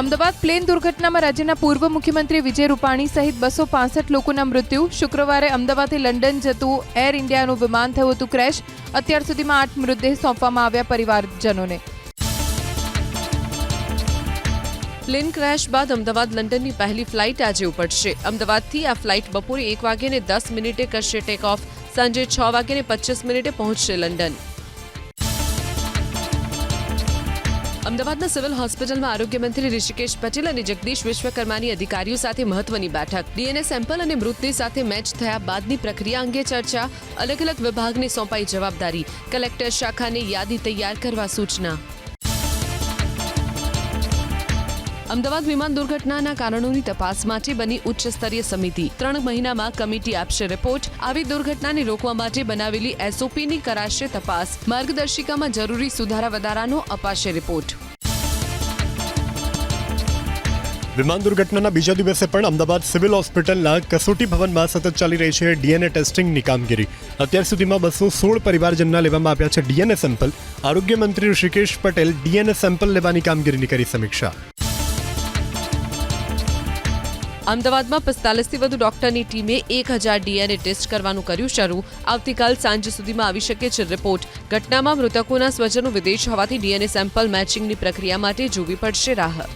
Ahmedabad plane દુર્ઘટનામાં રાજ્યના પૂર્વ મુખ્યમંત્રી વિજય રૂપાણી સહિત બસો પાસઠ લોકોના મૃત્યુ. શુક્રવારે અમદાવાદથી લંડન જતું એર ઇન્ડિયાનું વિમાન થયું હતું ક્રેશ અત્યાર સુધીમાં આઠ મૃતદેહ સોંપવામાં આવ્યા પરિવારજનોને. પ્લેન ક્રેશ બાદ અમદાવાદ લંડનની પહેલી ફ્લાઇટ આજે ઉપડશે. અમદાવાદથી આ ફ્લાઇટ બપોરે એક વાગ્યે દસ મિનિટે કરશે ટેક ઓફ સાંજે છ વાગ્યે પચીસ મિનિટે પહોંચશે લંડન. અમદાવાદના સિવિલ હોસ્પિટલમાં આરોગ્ય મંત્રી ઋષિકેશ પટેલ અને જગદીશ વિશ્વકર્માની અધિકારીઓ સાથે મહત્વની બેઠક. ડીએનએ સેમ્પલ અને મૃતદેહ સાથે મેચ થયા બાદની પ્રક્રિયા અંગે ચર્ચા અલગ અલગ વિભાગને સોંપાઈ જવાબદારી. કલેક્ટર શાખાને યાદી તૈયાર કરવા સૂચના. અમદાવાદ વિમાન દુર્ઘટનાના કારણોની તપાસ માટે બની ઉચ્ચ સ્તરીય સમિતિ. ત્રણ મહિનામાં કમિટી આપશે રિપોર્ટ આવી દુર્ઘટનાને રોકવા માટે બનાવેલી એસઓપીની કરાશે તપાસ. માર્ગદર્શિકામાં જરૂરી સુધારા વધારાનો અપાશે રિપોર્ટ વિમાન દુર્ઘટનાના બીજા દિવસે પણ અમદાવાદ સિવિલ હોસ્પિટલના કસોટી ભવનમાં સતત ચાલી રહી છે ડીએનએ ટેસ્ટિંગની કામગીરી. અત્યાર સુધીમાં બસો સોળ પરિવારજનના લેવામાં આવ્યા છે ડીએનએ સેમ્પલ. આરોગ્ય મંત્રી ઋષિકેશ પટેલ ડીએનએ સેમ્પલ લેવાની કામગીરીની કરી સમીક્ષા. અમદાવાદમાં પિસ્તાલીસથી વધુ ડોક્ટરની ટીમે એક હજાર ડીએનએ ટેસ્ટ કરવાનું કર્યું શરૂ. આવતીકાલ સાંજ સુધીમાં આવી શકે છે રિપોર્ટ. ઘટનામાં મૃતકોના સ્વજનો વિદેશ હોવાથી ડીએનએ સેમ્પલ મેચિંગની પ્રક્રિયા માટે જોવી પડશે રાહ.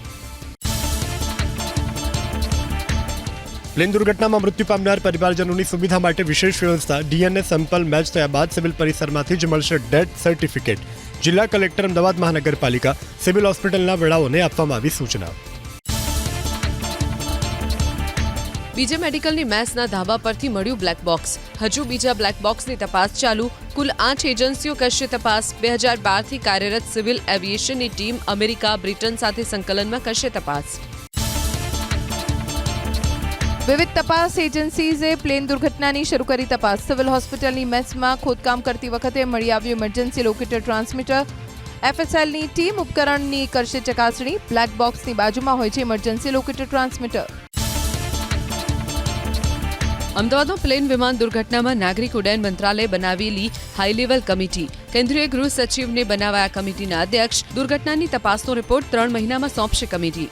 પ્લેન દુર્ઘટનામાં મૃત્યુ પામનાર પરિવારજનોની સુવિધા માટે વિશેષ વ્યવસ્થા. ડીએનએ સેમ્પલ મેચ થયા બાદ સિવિલ પરિસરમાંથી જ મળશે ડેથ સર્ટિફિકેટ. જિલ્લા કલેક્ટર અમદાવાદ મહાનગરપાલિકા, સિવિલ હોસ્પિટલના વડાઓને આપવામાં આવી સૂચના. બીજે મેડિકલની મેસના ધાબા પરથી મળ્યું બ્લેક બોક્સ. હજુ બીજા બ્લેક બોક્સની તપાસ ચાલુ. કુલ આઠ એજન્સીઓ કરશે તપાસ. બે હજાર બારથી કાર્યરત સિવિલ એવિએશનની ટીમ અમેરિકા, બ્રિટન સાથે સંકલનમાં કરશે તપાસ. વિવિધ તપાસ એજન્સીઝે પ્લેન દુર્ઘટનાની શરૂ કરી તપાસ. સિવિલ હોસ્પિટલની મેસમાં ખોદકામ કરતી વખતે મળી આવ્યું ઇમરજન્સી લોકેટર ટ્રાન્સમીટર એફએસએલની ટીમ ઉપકરણની કરશે ચકાસણી. બ્લેક બોક્સની બાજુમાં હોય છે ઇમરજન્સી લોકેટર ટ્રાન્સમીટર અમદાવાદમાં પ્લેન વિમાન દુર્ઘટનામાં નાગરિક ઉડ્ડયન મંત્રાલય બનાવેલી હાઈ લેવલ કમિટી. કેન્દ્રીય ગૃહ સચિવને બનાવાયા કમિટીના અધ્યક્ષ. દુર્ઘટનાની તપાસનો રિપોર્ટ ત્રણ મહિનામાં સોંપશે કમિટી.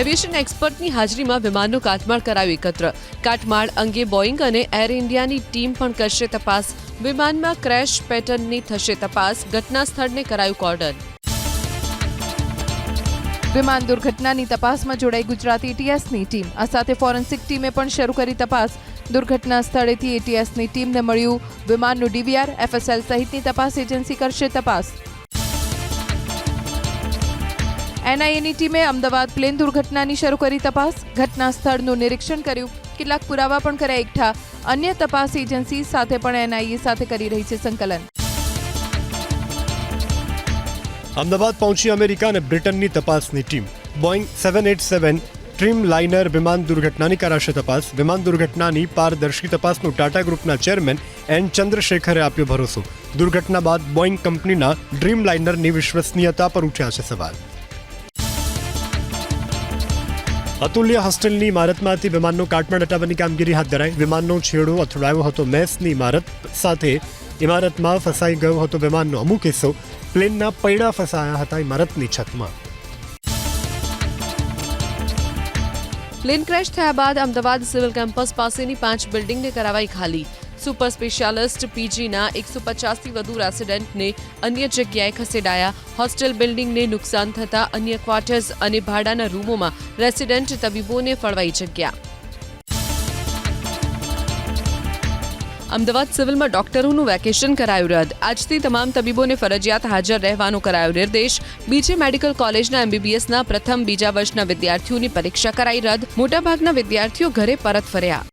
એવિએશન એક્સપર્ટની હાજરીમાં વિમાનનું કાટમાળ કરાયું એકત્ર. કાટમાળ અંગે બોઈંગ અને એર ઇન્ડિયાની ટીમ પણ કરશે તપાસ. વિમાનમાં ક્રેશ પેટર્નની થશે તપાસ. ઘટના સ્થળને કરાયું કોર્ડન વિમાન દુર્ઘટનાની તપાસમાં જોડાઈ ગુજરાતી એટીએસની ટીમ. આ સાથે ફોરેન્સિક ટીમે પણ શરૂ કરી તપાસ. દુર્ઘટના સ્થળેથી એટીએસની ટીમને મળ્યું. વિમાનનું ડીવીઆર એફએસએલ સહિતની તપાસ એજન્સી કરશે તપાસ. એનઆઈએની ટીમે અમદાવાદ પ્લેન દુર્ઘટનાની શરૂ કરી તપાસ. ઘટના સ્થળનું નિરીક્ષણ કર્યું. કેટલાક પુરાવા પણ કર્યા એકઠા. અન્ય તપાસ એજન્સી સાથે પણ એનઆઈએ સાથે કરી રહી છે સંકલન. અમદાવાદ પહોંચી અમેરિકા અને બ્રિટનની તપાસની team. Boeing seven eight seven Dreamliner વિમાન દુર્ઘટનાની કરાશે તપાસ. વિમાન દુર્ઘટનાની પારદર્શી તપાસનું ટાટા ગ્રુપના ચેરમેન એન ચંદ્રશેખરે આપ્યો ભરોસો. દુર્ઘટના બાદ બોઈંગ કંપનીના ડ્રીમ લાઇનરની વિશ્વસનીયતા પર ઉઠ્યા છે સવાલ. અતુલ્ય હોસ્ટેલની ઇમારતમાંથી વિમાનનો કાટમાળ હટાવવાની કામગીરી હાથ ધરાઈ. વિમાનનો છેડો અથડાયો હતો. મેસની ઇમારત સાથે ઇમારતમાં ફસાઈ ગયો હતો વિમાનનો. અમુક હિસ્સો પ્લેનના પૈડા ફસાયા હતા ઇમારતની છતમાં. પ્લેન ક્રેશ થયા બાદ અમદાવાદ સિવિલ કેમ્પસ પાસેની પાંચ બિલ્ડિંગને કરાવાઈ ખાલી. સુપર સ્પેશિયાલિસ્ટ પીજીના એકસો પચાસથી વધુ રેસિડેન્ટને અન્ય જગ્યાએ ખસેડાયા. હોસ્ટેલ બિલ્ડિંગને નુકસાન થતા અન્ય ક્વાર્ટર્સ અને ભાડાના રૂમોમાં રેસિડેન્ટ તબીબોને ફળવાઈ જગ્યા. અમદાવાદ સિવિલમાં ડોક્ટરોનું વેકેશન કરાયું રદ. આજથી તમામ તબીબોને ફરજિયાત હાજર રહેવાનો કરાયો નિર્દેશ. બીજે મેડિકલ કોલેજના એમબીબીએસના પ્રથમ બીજા વર્ષના વિદ્યાર્થીઓની પરીક્ષા કરાઈ રદ. મોટાભાગના વિદ્યાર્થીઓ ઘરે પરત ફર્યા.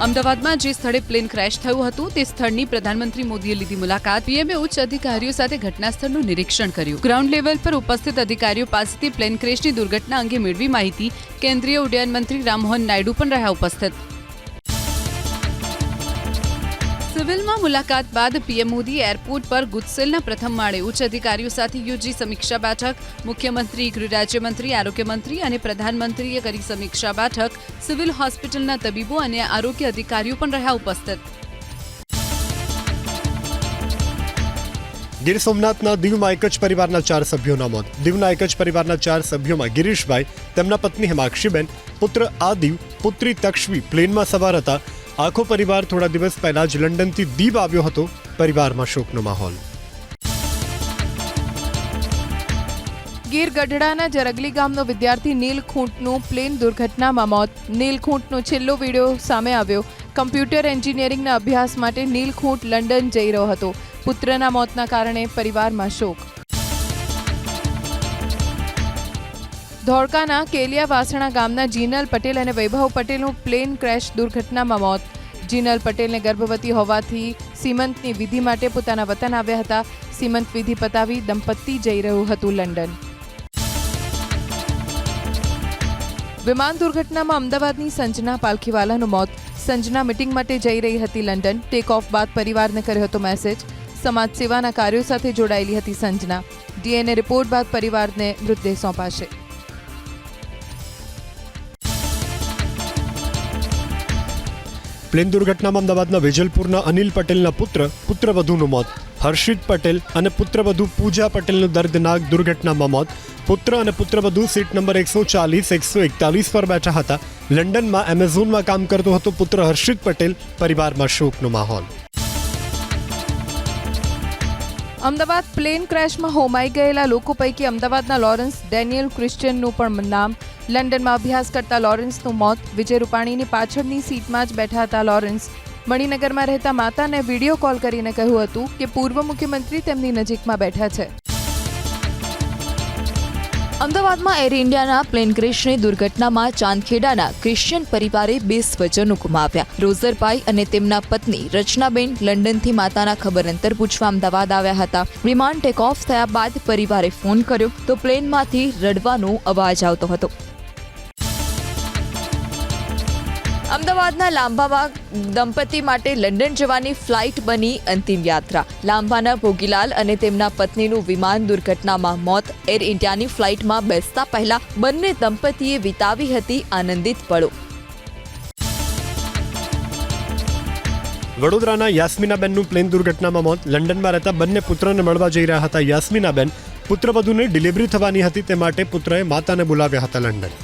અમદાવાદમાં જે સ્થળે પ્લેન ક્રેશ થયું હતું, તે સ્થળની પ્રધાનમંત્રી મોદીએ લીધી મુલાકાત. પીએમએ ઉચ્ચ અધિકારીઓ સાથે ઘટના સ્થળનું નિરીક્ષણ કર્યું. ગ્રાઉન્ડ લેવલ પર ઉપસ્થિત અધિકારીઓ પાસેથી પ્લેન ક્રેશની દુર્ઘટના અંગે મેળવી માહિતી. કેન્દ્રીય ઉડ્ડયન મંત્રી રામમોહન નાયડુ પણ રહ્યા ઉપસ્થિત. સિવિલમાં મુલાકાત બાદ પીએમ મોદી એરપોર્ટ પર ગુજસેલના પ્રથમ માળે ઉચ્ચ અધિકારીઓ સાથે યોજી સમીક્ષા બેઠક. મુખ્યમંત્રી, ગૃહ આરોગ્યમંત્રી અને પ્રધાનમંત્રીએ કરી સમીક્ષા બેઠક. સિવિલ હોસ્પિટલના તબીબો અને આરોગ્ય અધિકારીઓ પણ રહ્યા ઉપસ્થિત. ગીર સોમનાથના દીવમાં એક જ પરિવારના ચાર સભ્યોના મોત. દીવના એક જ પરિવારના ચાર સભ્યોમાં ગિરીશભાઈ, તેમના પત્ની હેમાક્ષીબેન, પુત્ર આદિવ, પુત્રી તક્ષવી પ્લેનમાં સવાર હતા. આખો પરિવાર થોડા દિવસ પહેલા જ લંડનથી દીપ આવ્યો હતો. પરિવારમાં શોકનો માહોલ. ગીર ગઢડાના જરગલી ગામનો વિદ્યાર્થી નીલ ખૂંટનું પ્લેન દુર્ઘટનામાં મોત. નીલ ખૂંટનો છેલ્લો વીડિયો સામે આવ્યો. કમ્પ્યુટર એન્જિનિયરિંગના અભ્યાસ માટે નીલ ખૂંટ લંડન જઈ રહ્યો હતો. પુત્રના મોતના કારણે પરિવારમાં શોક. ધોળકાના કેલિયા વાસણા ગામના જીનલ પટેલ અને વૈભવ પટેલનું પ્લેન ક્રેશ દુર્ઘટનામાં મોત. જીનલ પટેલને ગર્ભવતી હોવાથી સીમંતની વિધિ માટે પોતાના વતન આવ્યા હતા. સીમંત વિધિ પતાવી દંપતી જઈ રહ્યું હતું લંડન. વિમાન દુર્ઘટનામાં અમદાવાદની સંજના પાલખીવાલાનું મોત. સંજના મિટિંગ માટે જઈ રહી હતી લંડન. ટેક ઓફ બાદ પરિવારને કર્યો હતો મેસેજ સમાજ સેવાના કાર્યો સાથે જોડાયેલી હતી સંજના. ડીએનએ રિપોર્ટ બાદ પરિવારને મૃતદેહ સોંપાશે. પ્લેન દુર્ઘટનામાં અમદાવાદના વેજલપુરના અનિલ પટેલના પુત્ર, પુત્રવધુનું મોત, હર્ષિત પટેલ અને પુત્રવધુ પૂજા પટેલનું દર્દનાક દુર્ઘટનામાં મોત. પુત્ર અને પુત્રવધુ સીટ નંબર એકસો ચાલીસ, એકસો એકતાલીસ પર બેઠા હતા. લંડનમાં એમેઝોનમાં કામ કરતો હતો પુત્ર હર્ષિત પટેલ, પરિવારમાં શોકનો માહોલ. અમદાવાદ પ્લેન ક્રેશમાં હોમાઈ ગયેલા લોકો પૈકી અમદાવાદના લોરેન્સ ડેનિયલ ક્રિશ્ચિયનનું પણ નામ લંડનમાં અભ્યાસ કરતા લોરેન્સનું મોત. વિજય રૂપાણીની પાછળની સીટમાં જ બેઠા હતા લોરેન્સ. મણિનગરમાં રહેતા માતાને વીડિયો કોલ કરીને કહ્યું હતું કે પૂર્વ મુખ્યમંત્રી તેમની નજીકમાં બેઠા છે. અમદાવાદમાં એર ઇન્ડિયાના પ્લેન ક્રેશની દુર્ઘટનામાં ચાંદખેડાના ક્રિશ્ચિયન પરિવારે બે સ્વજનો ગુમાવ્યા. રોઝરભાઈ અને તેમના પત્ની રચનાબેન લંડનથી માતાના ખબર અંતર પૂછવા અમદાવાદ આવ્યા હતા. વિમાન ટેક ઓફ થયા બાદ પરિવારે ફોન કર્યો તો પ્લેનમાંથી રડવાનો અવાજ આવતો હતો. અમદાવાદના લાંબામાં દંપતી માટે લંડન જવાની ફ્લાઇટ બની અંતિમ યાત્રા. લાંબાના ભોગીલાલ અને તેમના પત્નીનું વિમાન દુર્ઘટનામાં મોત. એર ઇન્ડિયાની ફ્લાઇટમાં બેસતા પહેલા બંને દંપતીએ વિતાવી હતી આનંદિત પળો. વડોદરાના યાસ્મિનાબેનનું પ્લેન દુર્ઘટનામાં મોત. લંડનમાં રહેતા બંને પુત્રને મળવા જઈ રહ્યા હતા યાસ્મિનાબેન. પુત્રવધુને ડિલિવરી થવાની હતી તે માટે પુત્રએ માતાને બોલાવ્યા હતા લંડન.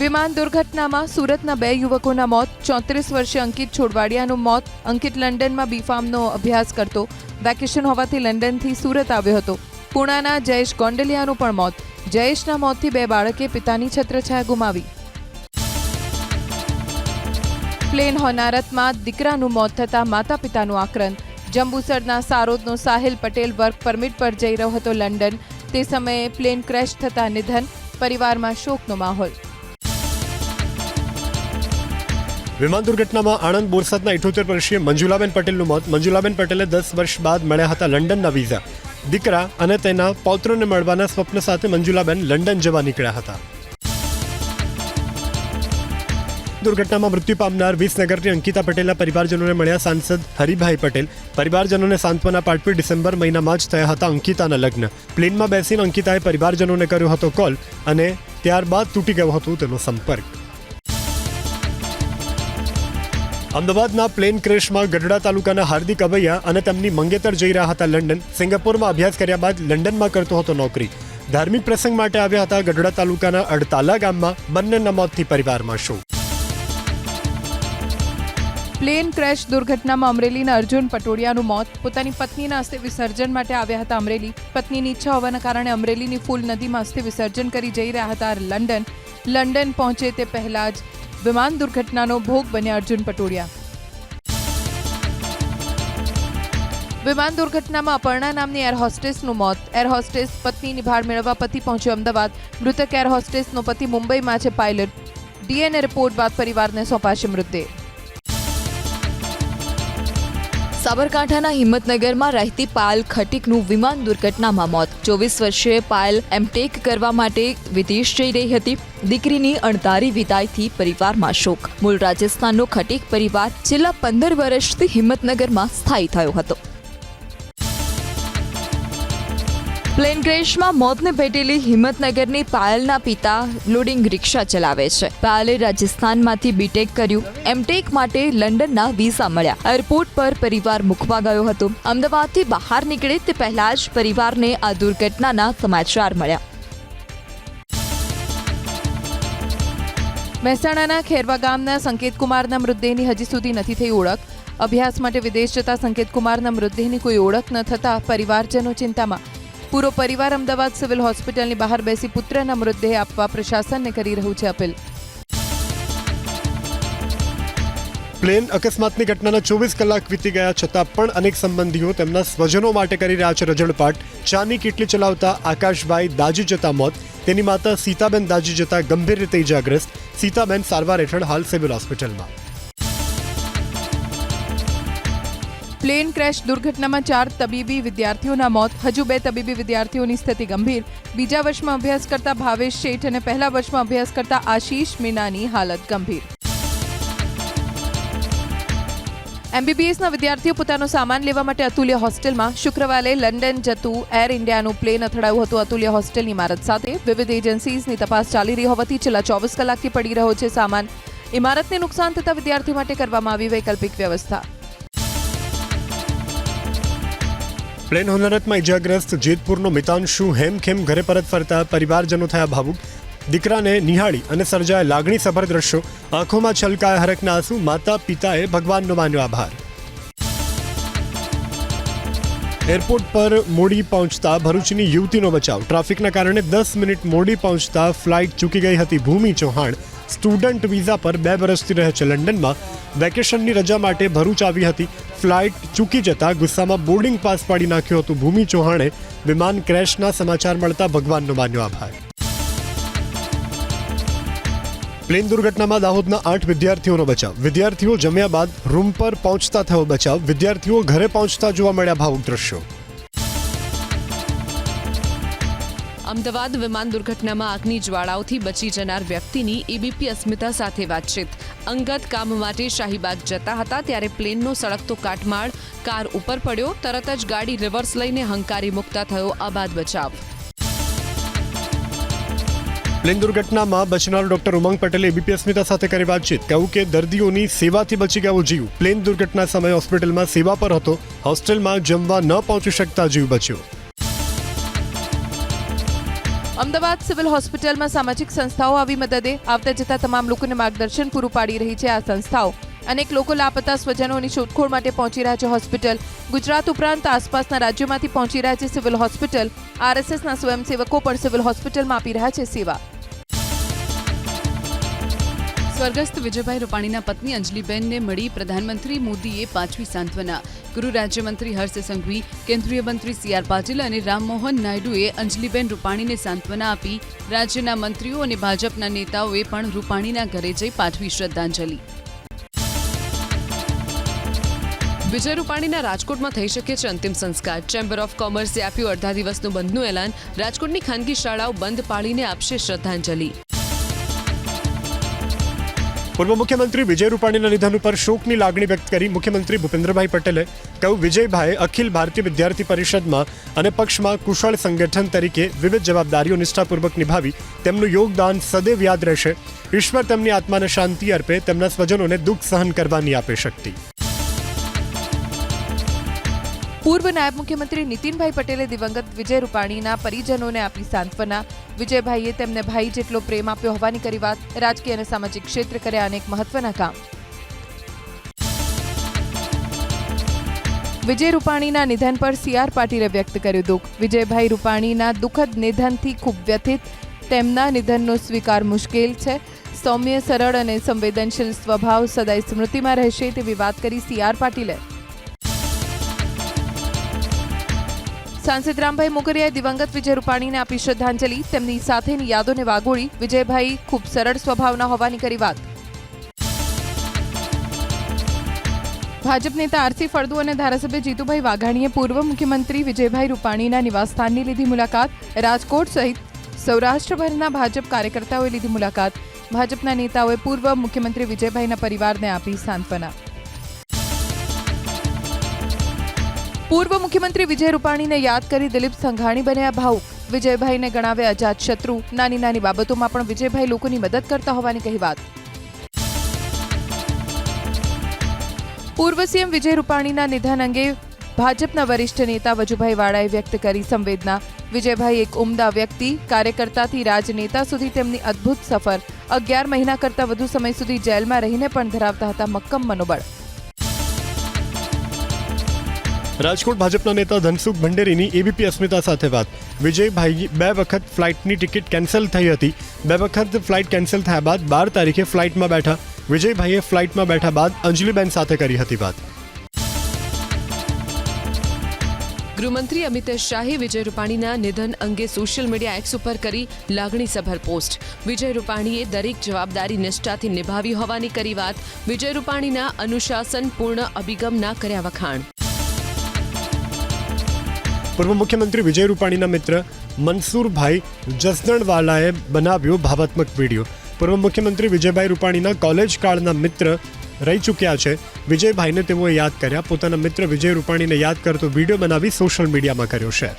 વિમાન દુર્ઘટનામાં સુરતના બે યુવકોના મોત, ચોત્રીસ વર્ષે અંકિત છોડવાડિયાનું મોત, અંકિત લંડનમાં બીફાર્મનો અભ્યાસ કરતો, વેકેશન હોવાથી લંડનથી સુરત આવ્યો હતો. પુણાના જયેશ ગોંડલિયાનું પણ મોત. જયેશના મોતથી બે બાળકે પિતાની છત્રછાયા ગુમાવી. પ્લેન હોનારતમાં દીકરાનું મોત થતાં માતા પિતાનું આક્રંદ. જંબુસરના સારોદનો સાહિલ પટેલ વર્ક પરમિટ પર જઈ રહ્યો હતો લંડન. તે સમયે પ્લેન ક્રેશ થતાં નિધન, પરિવારમાં શોકનો માહોલ. વિમાન દુર્ઘટનામાં આણંદ બોરસદના ઇઠોતેર વર્ષીય મંજુલાબેન પટેલનું મોત. મંજુલાબેન પટેલે દસ વર્ષ બાદ મળ્યા હતા લંડનના વિઝા. દીકરા અને તેના પૌત્રને મળવાના સ્વપ્ન સાથે મંજુલાબેન લંડન જવા નીકળ્યા હતા. દુર્ઘટનામાં મૃત્યુ પામનાર વિસનગરની અંકિતા પટેલના પરિવારજનોને મળ્યા સાંસદ હરિભાઈ પટેલ. પરિવારજનોને સાંત્વના પાઠવી ડિસેમ્બર મહિનામાં જ થયા હતા અંકિતાના લગ્ન. પ્લેનમાં બેસીને અંકિતાએ પરિવારજનોને કર્યો હતો કોલ અને ત્યારબાદ તૂટી ગયો હતો તેનો સંપર્ક. અમદાવાદના પ્લેન ક્રેશમાં ગઢડા તાલુકાના હાર્દિક અભૈયા અને તેમની મંગેતર જઈ રહ્યા હતા લંડન. સિંગાપોરમાં અભ્યાસ કર્યા બાદ લંડનમાં કરતો હતો નોકરી. ધાર્મિક પ્રસંગ માટે આવ્યા હતા ગઢડા તાલુકાના અડતાલા ગામમાં બંનેના મોતથી પરિવારમાં શોક. પ્લેન ક્રેશ દુર્ઘટનામાં અમરેલીના અર્જુન પટોડિયાનું મોત, પોતાની પત્નીના અસ્થિ વિસર્જન માટે આવ્યા હતા અમરેલી. પત્નીની ઈચ્છા હોવાના કારણે અમરેલીની ફૂલ નદીમાં અસ્થિ વિસર્જન કરી જઈ રહ્યા હતા લંડન. લંડન પહોંચે તે પહેલા જ વિમાન દુર્ઘટનાનો ભોગ બન્યા અર્જુન પટોડિયા વિમાન દુર્ઘટનામાં અપર્ણા નામની એર હોસ્ટેસનું મોત. એર હોસ્ટેસ પત્નીની ભાર મેળવવા પતિ પહોંચ્યો અમદાવાદ. મૃતક એર હોસ્ટેસનો પતિ મુંબઈમાં છે પાયલટ. ડીએનએ રિપોર્ટ બાદ પરિવારને સોંપાશે મૃતદેહ. સાબરકાંઠાના હિંમતનગરમાં રહેતી પાયલ ખટીકનું વિમાન દુર્ઘટનામાં મોત. ચોવીસ વર્ષીય પાયલ એમટેક કરવા માટે વિદેશ જઈ રહી હતી. દીકરીની અણધારી વિદાયથી પરિવારમાં શોક. મૂળ રાજસ્થાનનો ખટીક પરિવાર છેલ્લા પંદર વર્ષથી હિંમતનગરમાં સ્થાયી થયો હતો. પ્લેન ક્રેશમાં મોતને ભેટેલી હિંમતનગરની પાયલના પિતા લોડિંગ રિક્ષા ચલાવે છે. પાયલે રાજસ્થાનમાંથી બીટેક કર્યું. એમટેક માટે લંડનના વિઝા મળ્યા. એરપોર્ટ પર પરિવાર મૂકવા ગયો હતો. અમદાવાદથી બહાર નીકળે તે પહેલા જ પરિવારને આ દુર્ઘટનાના સમાચાર મળ્યા. મહેસાણાના ખેરવા ગામના સંકેતકુમારના મૃતદેહની હજી સુધી નથી થઈ ઓળખ. અભ્યાસ માટે વિદેશ જતા સંકેતકુમારના મૃતદેહની કોઈ ઓળખ ન થતા પરિવારજનો ચિંતામાં. પૂરો પરિવાર અમદાવાદ સિવિલ હોસ્પિટલની બહાર બેસી પુત્રના મૃતદેહ આપવા પ્રશાસનને કરી રહ્યું છે અપીલ. પ્લેન અકસ્માતની ઘટનાના ચોવીસ કલાક વીતી ગયા છતાં પણ અનેક સંબંધીઓ તેમના સ્વજનો માટે કરી રહ્યા છે રજળપાટ. ચાની કીટલી ચલાવતા આકાશભાઈ દાજી જતા મોત, તેની માતા સીતાબેન દાજી જતા ગંભીર રીતે ઇજાગ્રસ્ત. સીતાબેન સારવાર હેઠળ હાલ સિવિલ હોસ્પિટલમાં. પ્લેન ક્રેશ દુર્ઘટનામાં ચાર તબીબી વિદ્યાર્થીઓના મોત, હજુ બે તબીબી વિદ્યાર્થીઓની સ્થિતિ ગંભીર. બીજા વર્ષમાં અભ્યાસ કરતા ભાવેશ શેઠ અને પહેલા વર્ષમાં અભ્યાસ કરતા આશીષ મીનાની હાલત ગંભીર. એમબીબીએસના વિદ્યાર્થીઓ પોતાનો સામાન લેવા માટે અતુલ્ય હોસ્ટેલમાં શુક્રવારે લંડન જતું એર ઇન્ડિયાનું પ્લેન અથડાયું હતું. અતુલ્ય હોસ્ટેલની ઇમારત સાથે વિવિધ એજન્સીઝની તપાસ ચાલી રહી હોવાથી છેલ્લા ચોવીસ કલાકથી પડી રહ્યો છે સામાન. ઇમારતને નુકસાન થતા વિદ્યાર્થીઓ માટે કરવામાં આવી વૈકલ્પિક વ્યવસ્થા. પ્લેન હોનારતમાં ઇજાગ્રસ્ત જેતપુરનો મિતાંશુ હેમખેમ ઘરે પરત ફરતા પરિવારજનો થયા ભાવુક. દીકરાને નિહાળી અને સર્જાયા લાગણીસભર દ્રશ્યો આંખોમાં છલકાયા હરકના આંસુ માતા પિતાએ ભગવાનનો માન્યો આભાર. એરપોર્ટ પર મોડી પહોંચતા ભરૂચની યુવતીનો બચાવ. ટ્રાફિકના કારણે દસ મિનિટ મોડી પહોંચતા ફ્લાઇટ ચૂકી ગઈ હતી ભૂમિ ચૌહાણ. સ્ટુડન્ટ વિઝા પર બે વર્ષથી રહે છે લંડનમાં. વેકેશનની રજા માટે ભરૂચ આવી હતી. ફ્લાઇટ ચૂકી જતા ગુસ્સામાં બોર્ડિંગ પાસ પાડી નાખ્યો હતો ભૂમિ ચૌહાણે. વિમાન ક્રેશના સમાચાર મળતા ભગવાનનો માન્યો આભાર. પ્લેન દુર્ઘટનામાં દાહોદના આઠ વિદ્યાર્થીઓનો બચાવ. વિદ્યાર્થીઓ જમ્યા બાદ રૂમ પર પહોંચતા થયો બચાવ. વિદ્યાર્થીઓ ઘરે પહોંચતા જોવા મળ્યા ભાવુક દ્રશ્યો. અમદાવાદ વિમાન દુર્ઘટનામાં આગની જ્વાળાઓથી બચી જનાર વ્યક્તિની એબીપી અસ્મિતા સાથે વાતચીત. અંગત કામ માટે શાહીબાગ જતા હતા ત્યારે પ્લેનનો સળગતો કાટમાળ કાર ઉપર પડ્યો, તરત જ ગાડી રિવર્સ લઈને હંકારી મુકતા થયો અબાદ બચાવ. પ્લેન દુર્ઘટનામાં બચનાર ડોક્ટર ઉમંગ પટેલે એબીપી અસ્મિતા સાથે કરી વાતચીત. કહ્યું કે દર્દીઓની સેવાથી બચી ગયો જીવ. પ્લેન દુર્ઘટના સમયે હોસ્પિટલમાં સેવા પર હતો. હોસ્ટેલમાં જમવા ન પહોંચી શકતા જીવ બચ્યો. અમદાવાદ સિવિલ હોસ્પિટલમાં સામાજિક સંસ્થાઓ આવી મદદે આવતા જતા તમામ લોકોને માર્ગદર્શન પૂરું પાડી રહી છે આ સંસ્થાઓ. અનેક લોકો લાપતા સ્વજનોની શોધખોળ માટે પહોંચી રહ્યા છે હોસ્પિટલ. ગુજરાત ઉપરાંત આસપાસના રાજ્યોમાંથી પહોંચી રહ્યા છે સિવિલ હોસ્પિટલ. આરએસએસના સ્વયંસેવકો પણ સિવિલ હોસ્પિટલમાં આપી રહ્યા છે સેવા. સ્વર્ગસ્થ વિજયભાઈ રૂપાણીના પત્ની અંજલિબેનને મળી પ્રધાનમંત્રી મોદીએ પાંચમી સાંત્વના. ગૃહ રાજ્યમંત્રી હર્ષ સંઘવી, કેન્દ્રીય મંત્રી સી આર પાટીલ અને રામમોહન નાયડુએ અંજલિબેન રૂપાણીને સાંત્વના આપી રાજ્યના મંત્રીઓ અને ભાજપના નેતાઓએ પણ રૂપાણીના ઘરે જઈ પાઠવી શ્રદ્ધાંજલિ. વિજય રૂપાણીના રાજકોટમાં થઈ શકે છે અંતિમ સંસ્કાર. ચેમ્બર ઓફ કોમર્સે આપ્યું અડધા દિવસનું બંધનું એલાન. રાજકોટની ખાનગી શાળાઓ બંધ પાડીને આપશે શ્રદ્ધાંજલિ. પૂર્વ મુખ્યમંત્રી વિજય રૂપાણીના નિધન ઉપર શોકની લાગણી વ્યક્ત કરી મુખ્યમંત્રી ભૂપેન્દ્રભાઈ પટેલે કહ્યું, વિજયભાઈ અખિલ ભારતીય વિદ્યાર્થી પરિષદમાં અને પક્ષમાં કુશળ સંગઠન તરીકે વિવિધ જવાબદારીઓ નિષ્ઠાપૂર્વક નિભાવી તેમનું યોગદાન સદૈવ યાદ રહેશે. ઈશ્વર તેમની આત્માને શાંતિ અર્પે, તેમના સ્વજનોને દુઃખ સહન કરવાની આપે શક્તિ. પૂર્વ નાયબ મુખ્યમંત્રી નીતિનભાઈ પટેલે દિવંગત વિજય રૂપાણીના પરિજનોને આપી સાંત્વના. વિજયભાઈએ તેમને ભાઈ જેટલો પ્રેમ આપ્યો હોવાની કરી વાત રાજકીય અને સામાજિક ક્ષેત્ર કર્યા અનેક મહત્વના કામ. વિજય રૂપાણીના નિધન પર સીઆર પાટીલે વ્યક્ત કર્યું દુઃખ. વિજયભાઈ રૂપાણીના દુઃખદ નિધનથી ખૂબ વ્યથિત. તેમના નિધનનો સ્વીકાર મુશ્કેલ છે. સૌમ્ય, સરળ અને સંવેદનશીલ સ્વભાવ સદાય સ્મૃતિમાં રહેશે તેવી વાત કરી સીઆર પાટીલે. સાંસદ રામભાઈ મોકરિયાએ દિવંગત વિજય રૂપાણીને આપી શ્રદ્ધાંજલિ. તેમની સાથેની યાદોને વાગોળી વિજયભાઈ ખૂબ સરળ સ્વભાવના હોવાની કરી વાત. ભાજપ નેતા આરસી ફળદુ અને ધારાસભ્ય જીતુભાઈ વાઘાણીએ પૂર્વ મુખ્યમંત્રી વિજયભાઈ રૂપાણીના નિવાસસ્થાનની લીધી મુલાકાત. રાજકોટ સહિત સૌરાષ્ટ્રભરના ભાજપ કાર્યકર્તાઓએ લીધી મુલાકાત. ભાજપના નેતાઓએ પૂર્વ મુખ્યમંત્રી વિજયભાઈના પરિવારને આપી સાંત્વના. પૂર્વ મુખ્યમંત્રી વિજય રૂપાણીને યાદ કરી દિલીપ સંઘાણી બન્યા ભાવુક વિજયભાઈને ગણાવ્યા અજાત શત્રુ. નાની નાની બાબતોમાં પણ વિજયભાઈ લોકોની મદદ કરતા હોવાની કહી વાત. પૂર્વ સીએમ વિજય રૂપાણીના નિધન અંગે ભાજપના વરિષ્ઠ નેતા વજુભાઈ વાળાએ વ્યક્ત કરી સંવેદના. વિજયભાઈ એક ઉમદા વ્યક્તિ, કાર્યકર્તાથી રાજનેતા સુધી તેમની અદ્ભુત સફર. અગિયાર મહિના કરતાં વધુ સમય સુધી જેલમાં રહીને પણ ધરાવતા હતા મક્કમ મનોબળ. રાજકોટ ભાજપના નેતા ધનસુખ ભંડેરીની એબીપી અસ્મિતા સાથે વાત. વિજયભાઈ બે વખત ફ્લાઇટની ટિકિટ કેન્સલ થઈ હતી. બે વખત ફ્લાઇટ કેન્સલ થયા બાદ બાર તારીખે ફ્લાઇટમાં બેઠા. વિજયભાઈએ ફ્લાઇટમાં બેઠા બાદ અંજલિબેન સાથે કરી હતી વાત. ગૃહમંત્રી અમિત શાહે વિજય રૂપાણીના નિધન અંગે સોશિયલ મીડિયા એક્સ ઉપર કરી લાગણીસભર પોસ્ટ. વિજય રૂપાણીએ દરેક જવાબદારી નિષ્ઠાથી નિભાવી હોવાની કરી વાત. વિજય રૂપાણીના અનુશાસનપૂર્ણ અભિગમના કર્યા વખાણ. પૂર્વ મુખ્યમંત્રી વિજય રૂપાણીના મિત્ર મનસુરભાઈ જસદણવાલાએ બનાવ્યો ભાવાત્મક વીડિયો. પૂર્વ મુખ્યમંત્રી વિજયભાઈ રૂપાણીના કોલેજ કાળના મિત્ર રહી ચૂક્યા છે. વિજયભાઈને તેઓએ યાદ કર્યા. પોતાના મિત્ર વિજય રૂપાણીને યાદ કરતો વીડિયો બનાવી સોશિયલ મીડિયામાં કર્યો શેર.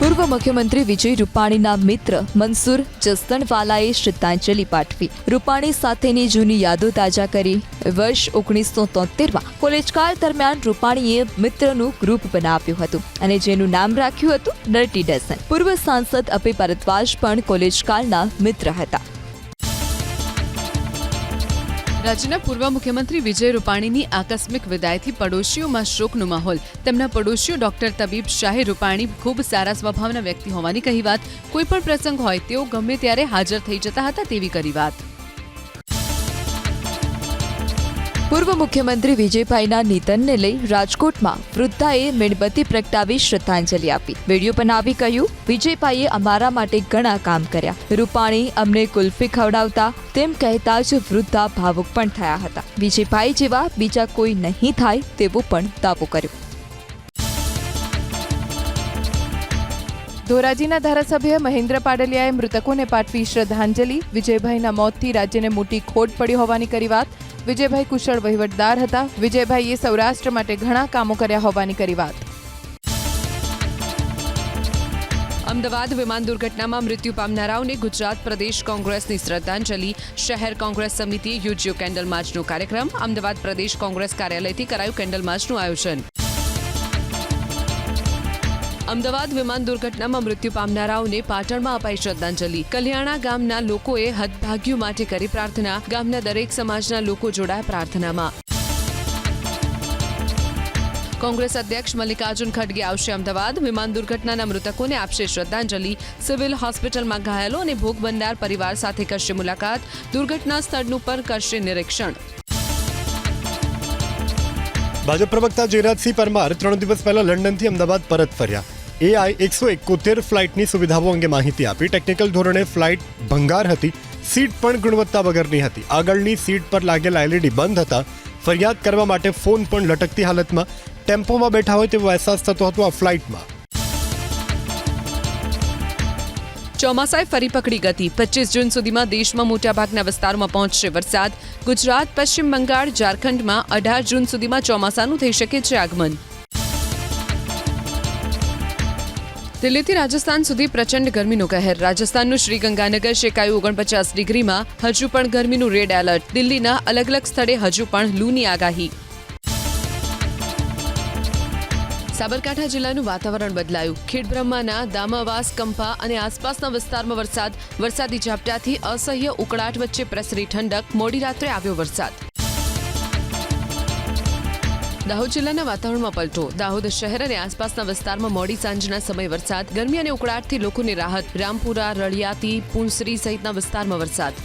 પૂર્વ મુખ્યમંત્રી વિજય રૂપાણીના મિત્ર મનસુર જસદણવાલાએ શ્રદ્ધાંજલિ પાઠવી. રૂપાણી સાથેની જૂની યાદો તાજા કરી. વર્ષ ઓગણીસો તોતેરમાં કોલેજકાળ દરમિયાન રૂપાણીએ મિત્રનું ગ્રુપ બનાવ્યું હતું અને જેનું નામ રાખ્યું હતું ડર્ટી ડઝન પૂર્વ સાંસદ અભય ભારદ્વાજ પણ કોલેજકાળના મિત્ર હતા. રાજ્યના પૂર્વ મુખ્યમંત્રી વિજય રૂપાણીની આકસ્મિક વિદાયથી પડોશીઓમાં શોકનો માહોલ. તેમના પડોશીઓ ડોક્ટર તબીબ શાહે રૂપાણી ખૂબ સારા સ્વભાવના વ્યક્તિ હોવાની કહી વાત. કોઈ પણ પ્રસંગ હોય તેઓ ગમે ત્યારે હાજર થઈ જતા હતા તેવી કરી વાત. પૂર્વ મુખ્યમંત્રી વિજયભાઈના નિધનને લઈ રાજકોટમાં વૃદ્ધાએ મીણબત્તી પ્રગટાવી શ્રદ્ધાંજલિ આપી. વીડિયો બનાવી કહ્યું, વિજયભાઈએ અમારા માટે ઘણા કામ કર્યા. રૂપાણી અમને કુલ્ફી ખવડાવતા, તેમ કહેતા જ વૃદ્ધા ભાવુક પણ થયા હતા. વિજયભાઈ જેવા બીજા કોઈ નહીં થાય તેવો પણ દાવો કર્યો. ધોરાજીના ધારાસભ્ય મહેન્દ્ર પાડલિયાએ મૃતકોને પાઠવી શ્રદ્ધાંજલિ. વિજયભાઈના મોતથી રાજ્યને મોટી ખોટ પડી હોવાની કરી વાત. વિજયભાઈ કુશળ વહીવટદાર હતા. વિજયભાઈએ સૌરાષ્ટ્ર માટે ઘણા કામો કર્યા હોવાની કરી વાત. અમદાવાદ વિમાન દુર્ઘટનામાં મૃત્યુ પામનારાઓને ગુજરાત પ્રદેશ કોંગ્રેસની શ્રદ્ધાંજલિ. શહેર કોંગ્રેસ સમિતિએ યોજ્યો કેન્ડલ માર્ચનો કાર્યક્રમ. અમદાવાદ પ્રદેશ કોંગ્રેસ કાર્યાલયથી કરાયું કેન્ડલ માર્ચનું આયોજન. અમદાવાદ વિમાન દુર્ઘટનામાં મૃત્યુ પામનારાઓને પાટણમાં અપાઈ શ્રદ્ધાંજલિ. કલ્યાણા ગામના લોકોએ હદભાગ્યુ માટે કરી પ્રાર્થના. ગામના દરેક સમાજના લોકો જોડાયા પ્રાર્થનામાં. કોંગ્રેસ અધ્યક્ષ મલ્લિકાર્જુન ખડગે આવશે અમદાવાદ. વિમાન દુર્ઘટનાના મૃતકોને આપશે શ્રદ્ધાંજલિ. સિવિલ હોસ્પિટલમાં ઘાયલો અને ભોગ બનનાર પરિવાર સાથે કરશે મુલાકાત. દુર્ઘટના સ્થળનું પર કરશે નિરીક્ષણ. ભાજપ પ્રવક્તા જયરાજસિંહ પરમાર ત્રણ દિવસ પહેલા લંડનથી અમદાવાદ પરત ફર્યા. એઆઈ એકસો એકોતેર ફ્લાઇટની સુવિધાઓ અંગે માહિતી આપી ટેકનિકલ ધોરણે ફ્લાઇટ ભંગાર હતી સીટ પણ ગુણવત્તા વગરની હતી આગળની સીટ પર લાગેલા એલઈડી બંધ હતા ફરિયાદ કરવા માટે ફોન પણ લટકતી હાલતમાં ટેમ્પોમાં બેઠા હોય તેવો અહેસાસ થતો હતો આ ફ્લાઇટમાં ચોમાસાએ ફરી પકડી ગતિ। પચીસ જૂન સુધીમાં દેશમાં મોટાભાગના વિસ્તારોમાં પહોંચશે વરસાદ। ગુજરાત, પશ્ચિમ બંગાળ, ઝારખંડમાં અઢાર જૂન સુધીમાં ચોમાસાનું થઈ શકે છે આગમન। દિલ્હીથી રાજસ્થાન સુધી પ્રચંડ ગરમીનો કહેર. રાજસ્થાનનું શ્રીગંગાનગર શેકાયું ઓગણપચાસ ડિગ્રીમાં. હજુ પણ ગરમીનું રેડ એલર્ટ. દિલ્હીના અલગ અલગ સ્થળે હજુ પણ લૂની આગાહી. સાબરકાંઠા જિલ્લાનું વાતાવરણ બદલાયું. ખેડબ્રહ્માના દામાવાસ, કંપા અને આસપાસના વિસ્તારમાં વરસાદ. વરસાદી ઝાપટાથી અસહ્ય ઉકળાટ વચ્ચે પ્રસરી ઠંડક. મોડી રાત્રે આવ્યો વરસાદ. દાહોદ જિલ્લાના વાતાવરણમાં પલટો. દાહોદ શહેર અને આસપાસના વિસ્તારમાં મોડી સાંજના સમય વરસાદ, ગરમી અને ઉકળાટથી લોકોને રાહત, રામપુરા, રળિયાતી પુંસરી સહિતના વિસ્તારમાં વરસાદ.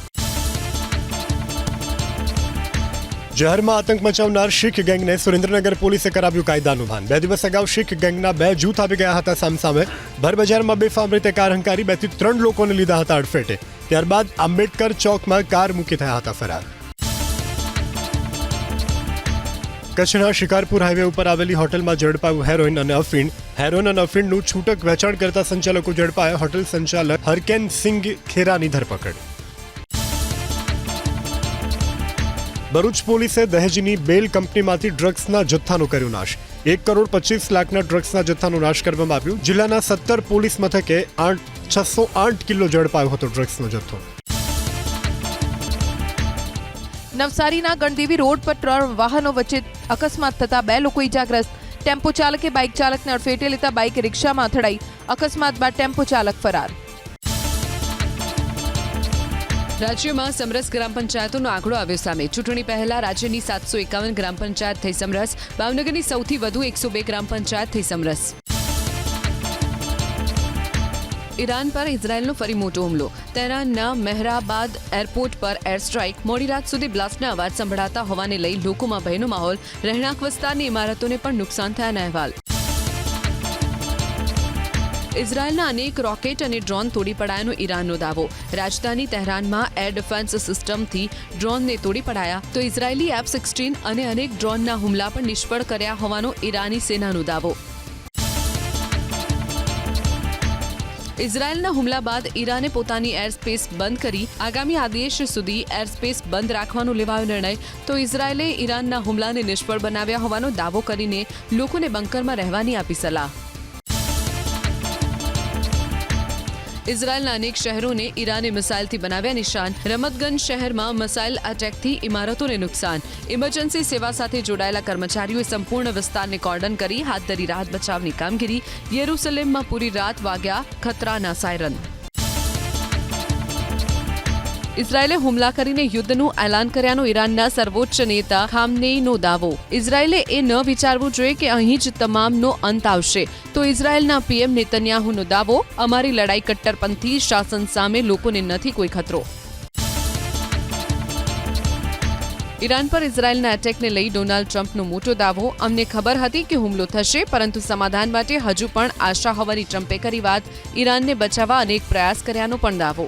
જહરમાં આતંક મચાવનાર શીખ ગેંગને સુરેન્દ્રનગર પોલીસે કરાવ્યું કાયદાનું ભાન. બે દિવસ અગાઉ શીખ ગેંગના બે જૂથ આવી ગયા હતા સામસામે. ભરબજારમાં બેફામ રીતે કાર હંકારી બેથી ત્રણ લોકોને લીધા હતા અડફેટે. ત્યારબાદ આંબેડકર ચોકમાં કાર મૂકી થયા હતા ફરાર. કચ્છના શિકારપુર હાઈવે ઉપર આવેલી હોટલમાં ઝડપાયું હેરોઇન અને અફીણ. હેરોઇન અને અફીણનું છૂટક વેચાણ કરતા સંચાલકો ઝડપાયા. હોટેલ સંચાલક હરકેન સિંઘ ખેરાની ધરપકડ. ભરૂચ પોલીસે દહેજની બેલ કંપનીમાંથી ડ્રગ્સના જથ્થાનો કર્યો નાશ. એક કરોડ પચીસ લાખના ડ્રગ્સના જથ્થાનો નાશ કરવામાં આવ્યો. જિલ્લાના સત્તર પોલીસ મથકે આઠ, છસો આઠ કિલો ઝડપાયો હતો ડ્રગ્સનો જથ્થો. નવસારીના ગણદેવી રોડ પર ત્રણ વાહનો વચ્ચે અકસ્માત થતા બે લોકો ઇજાગ્રસ્ત ટેમ્પો ચાલકે બાઇક ચાલકને અડફેટે લેતા બાઇક રિક્ષામાં અથડાઈ. અકસ્માત બાદ ટેમ્પો ચાલક ફરાર. રાજ્યમાં સમરસ ગ્રામ પંચાયતોનો આંકડો આવ્યો સામે. ચૂંટણી પહેલા રાજ્યની સાતસો એકાવન ગ્રામ પંચાયત થઈ સમરસ. ભાવનગરની સૌથી વધુ એકસો બે ગ્રામ પંચાયત થઈ સમરસ. ઈરાન પર ઇઝરાયેલનો ફરી મોટો હુમલો. તેહરાનના મહેરાબાદ એરપોર્ટ પર એર સ્ટ્રાઇક મોડી રાત સુધી બ્લાસ્ટના અવાજ સંભળાતા હોવાને લઈ લોકોમાં ભયનો માહોલ. રહેણાંક વિસ્તારની ઇમારતોને પણ નુકસાન થયાના અહેવાલ. ઇઝરાયેલના અનેક રોકેટ અને ડ્રોન તોડી પડાયાનો ઈરાનનો દાવો. રાજધાની તહેરાનમાં એર ડિફેન્સ સિસ્ટમથી ડ્રોનને તોડી પડાયા. તો ઇઝરાયેલી એફ સિક્સટીન અને અનેક ડ્રોનના હુમલા પણ નિષ્ફળ કર્યા હોવાનો ઈરાની સેનાનો દાવો. ઇઝરાયેલના હુમલા બાદ ઈરાને પોતાની એર સ્પેસ બંધ કરી આગામી આદેશ સુધી એર સ્પેસ બંધ રાખવાનો લેવાયો નિર્ણય. તો ઇઝરાયેલે ઈરાનના હુમલાને નિષ્ફળ બનાવ્યા હોવાનો દાવો કરીને લોકોને બંકરમાં રહેવાની આપી સલાહ. ઇઝરાયેલના અનેક શહેરોને ઈરાને મિસાઇલથી બનાવ્યા નિશાન. રમતગંજ શહેરમાં મિસાઇલ અટેકથી ઇમારતોને નુકસાન. ઇમરજન્સી સેવા સાથે જોડાયેલા કર્મચારીઓએ સંપૂર્ણ વિસ્તારને કોર્ડન કરી હાથ ધરી રાહત બચાવની કામગીરી. યેરુસલેમમાં પૂરી રાત વાગ્યા ખતરાના સાયરન. ઇઝરાયેલે હુમલા કરીને યુદ્ધનું એલાન કર્યાનો ઈરાનના સર્વોચ્ચ નેતા ખામનેઈનો દાવો ઇઝરાયેલે એ ન વિચારવું જોઈએ કે અહીં જ તમામનો અંત આવશે. તો ઇઝરાયેલના પીએમ નેતન્યાહુનો દાવો અમારી લડાઈ કટ્ટરપંથી શાસન સામે લોકોને નથી કોઈ ખતરો. ઈરાન પર ઇઝરાયેલના એટેકને લઈ ડોનાલ્ડ ટ્રમ્પનો મોટો દાવો. અમને ખબર હતી કે હુમલો થશે, પરંતુ સમાધાન માટે હજુ પણ આશા હોવાની ટ્રમ્પે કરી વાત. ઈરાનને બચાવવા અનેક પ્રયાસ કર્યાનો પણ દાવો.